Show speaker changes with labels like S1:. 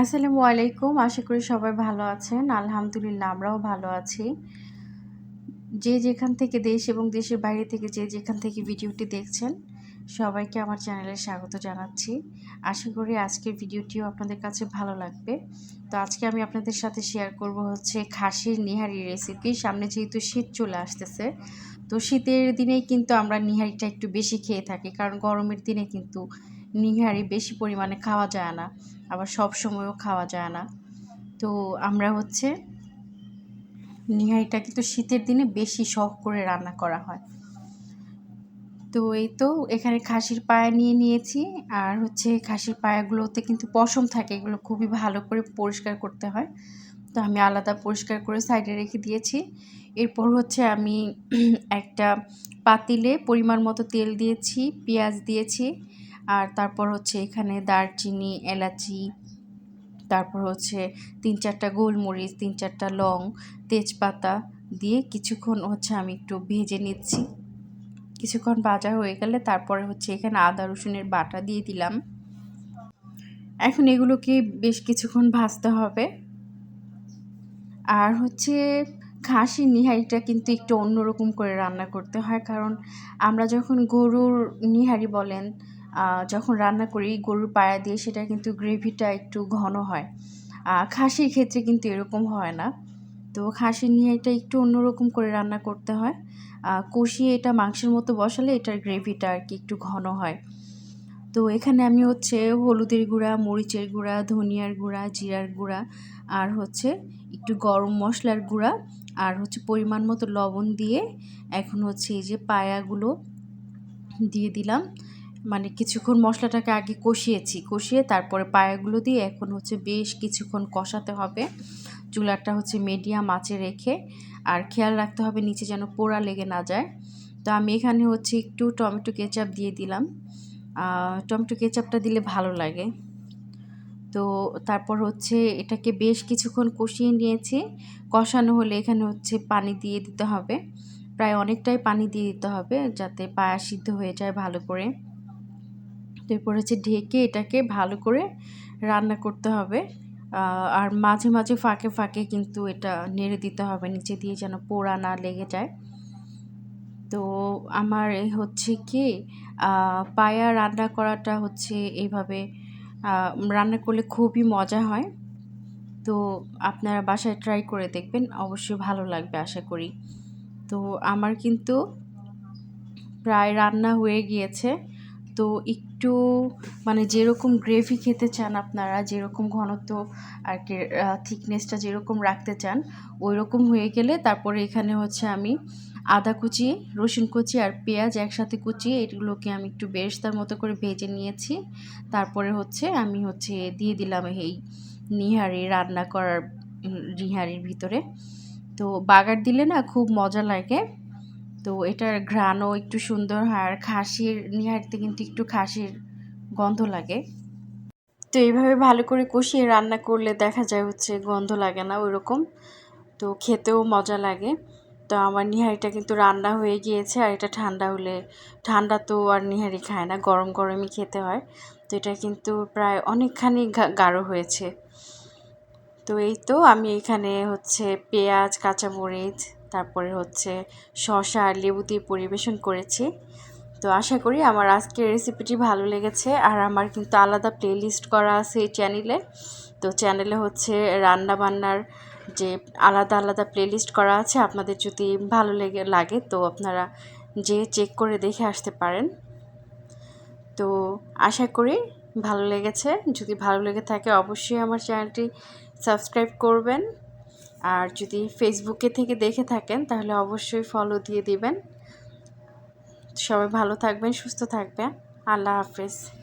S1: আসসালামু আলাইকুম। আশা করি সবাই ভালো আছেন। আলহামদুলিল্লাহ, আমরাও ভালো আছি। যে যেখান থেকে দেশ এবং দেশের বাইরে থেকে যে যেখান থেকে ভিডিওটি দেখছেন, সবাইকে আমার চ্যানেলে স্বাগত জানাচ্ছি। আশা করি আজকের ভিডিওটিও আপনাদের কাছে ভালো লাগবে। তো আজকে আমি আপনাদের সাথে শেয়ার করব হচ্ছে খাসির নিহারি রেসিপি সামনে যেহেতু শীত চলে আসতেছে, তো শীতের দিনেই কিন্তু আমরা নিহারিটা একটু বেশি খেয়ে থাকি, কারণ গরমের দিনে কিন্তু নিহারি বেশি পরিমাণে খাওয়া যায় না, আবার সব সময়ও খাওয়া যায় না। তো আমরা হচ্ছে নিহারিটা কিন্তু শীতের দিনে বেশি শখ করে রান্না করা হয়। তো এই তো এখানে খাসির পায়া নিয়ে নিয়েছি, আর হচ্ছে খাসির পায়াগুলোতে কিন্তু পশম থাকে, এগুলো খুবই ভালো করে পরিষ্কার করতে হয়। তো আমি আলাদা পরিষ্কার করে সাইডে রেখে দিয়েছি। এরপর হচ্ছে আমি একটা পাতিলে পরিমাণ মতো তেল দিয়েছি, পেঁয়াজ দিয়েছি আর তারপর হচ্ছে এখানে দারচিনি, এলাচি, তারপর হচ্ছে তিন চারটা গোলমরিচ, তিন চারটা লং, তেজপাতা দিয়ে কিছুক্ষণ হচ্ছে আমি একটু ভেজে নিচ্ছি। কিছুক্ষণ ভাজা হয়ে গেলে তারপরে হচ্ছে এখানে আদা, রসুনের বাটা দিয়ে দিলাম। এখন এগুলোকে বেশ কিছুক্ষণ ভাজতে হবে। আর হচ্ছে খাসির নিহারিটা কিন্তু একটু অন্যরকম করে রান্না করতে হয়, কারণ আমরা যখন গরুর নিহারি বলেন যখন রান্না করি, গরুর পায়া দিয়ে সেটা কিন্তু গ্রেভিটা একটু ঘন হয়। খাসির ক্ষেত্রে কিন্তু এরকম হয় না। তো খাসি নিয়ে এটা একটু অন্যরকম করে রান্না করতে হয়। কষিয়ে এটা মাংসের মতো বসালে এটার গ্রেভিটা আর কি একটু ঘন হয়। তো এখানে আমি হচ্ছে হলুদের গুঁড়া, মরিচের গুঁড়া, ধনিয়ার গুঁড়া, জিরার গুঁড়া আর হচ্ছে একটু গরম মশলার গুঁড়া আর হচ্ছে পরিমাণ মতো লবণ দিয়ে এখন হচ্ছে এই যে পায়াগুলো দিয়ে দিলাম। মানে কিছুক্ষণ মশলাটাকে আগে কষিয়েছি, কষিয়ে তারপরে পায়াগুলো দিয়ে এখন হচ্ছে বেশ কিছুক্ষণ কষাতে হবে। চুলাটা হচ্ছে মিডিয়াম আঁচে রেখে আর খেয়াল রাখতে হবে নিচে যেন পোড়া লেগে না যায়। তো আমি এখানে হচ্ছে একটু টমেটো কেচাপ দিয়ে দিলাম। টমেটো কেচাপটা দিলে ভালো লাগে। তো তারপর হচ্ছে এটাকে বেশ কিছুক্ষণ কষিয়ে নিয়েছি। কষানো হলে এখানে হচ্ছে পানি দিয়ে দিতে হবে। প্রায় অনেকটাই পানি দিয়ে দিতে হবে যাতে পায়া সিদ্ধ হয়ে যায় ভালো করে। এরপর হচ্ছে ঢেকে এটাকে ভালো করে রান্না করতে হবে। আর মাঝে মাঝে ফাঁকে ফাঁকে কিন্তু এটা নেড়ে দিতে হবে, নিচে দিয়ে যেন পোড়া না লেগে যায়। তো আমার এই হচ্ছে কি পায়া রান্না করাটা হচ্ছে এইভাবে রান্না করলে খুবই মজা হয়। তো আপনারা বাসায় ট্রাই করে দেখবেন, অবশ্যই ভালো লাগবে আশা করি। তো আমার কিন্তু প্রায় রান্না হয়ে গিয়েছে। তো একটু মানে যেরকম গ্রেভি খেতে চান আপনারা, যেরকম ঘনত্ব আর কি থিকনেসটা যেরকম রাখতে চান ওই রকম হয়ে গেলে তারপরে এখানে হচ্ছে আমি আদা কুচি, রসুন কুচি আর পেঁয়াজ একসাথে কুচিয়ে এগুলোকে আমি একটু বেরেস্তার মতো করে ভেজে নিয়েছি। তারপরে হচ্ছে আমি হচ্ছে দিয়ে দিলাম এই নিহারি রান্না করার নিহারির ভিতরে। তো বাগার দিলে না খুব মজা লাগে। তো এটার ঘ্রাণও একটু সুন্দর হয় আর খাসির নিহারিতে কিন্তু একটু খাসির গন্ধ লাগে। তো এইভাবে ভালো করে কষিয়ে রান্না করলে দেখা যায় হচ্ছে গন্ধ লাগে না ওইরকম। তো খেতেও মজা লাগে। তো আমার নিহারিটা কিন্তু রান্না হয়ে গিয়েছে আর এটা ঠান্ডা হলে, ঠান্ডা তো আর নিহারি খায় না, গরম গরমই খেতে হয়। তো এটা কিন্তু প্রায় অনেকখানি গাঢ় হয়েছে। তো এই তো আমি এখানে হচ্ছে পেঁয়াজ, কাঁচামরিচ তারপরে হচ্ছে শশা আর লেবু দিয়ে পরিবেশন করেছি। তো আশা করি আমার আজকের রেসিপিটি ভালো লেগেছে আর আমার কিন্তু আলাদা প্লেলিস্ট করা আছে এই চ্যানেলে তো চ্যানেলে হচ্ছে রান্না বান্নার যে আলাদা আলাদা প্লেলিস্ট করা আছে, আপনাদের যদি ভালো লেগে, লাগে তো আপনারা যে চেক করে দেখে আসতে পারেন। তো আশা করি ভালো লেগেছে। যদি ভালো লেগে থাকে অবশ্যই আমার চ্যানেলটি সাবস্ক্রাইব করবেন। আর যদি ফেসবুকে থেকে দেখে থাকেন, তাহলে অবশ্যই ফলো দিয়ে দিবেন। সবাই ভালো থাকবেন, সুস্থ থাকবেন। আল্লাহ হাফেজ।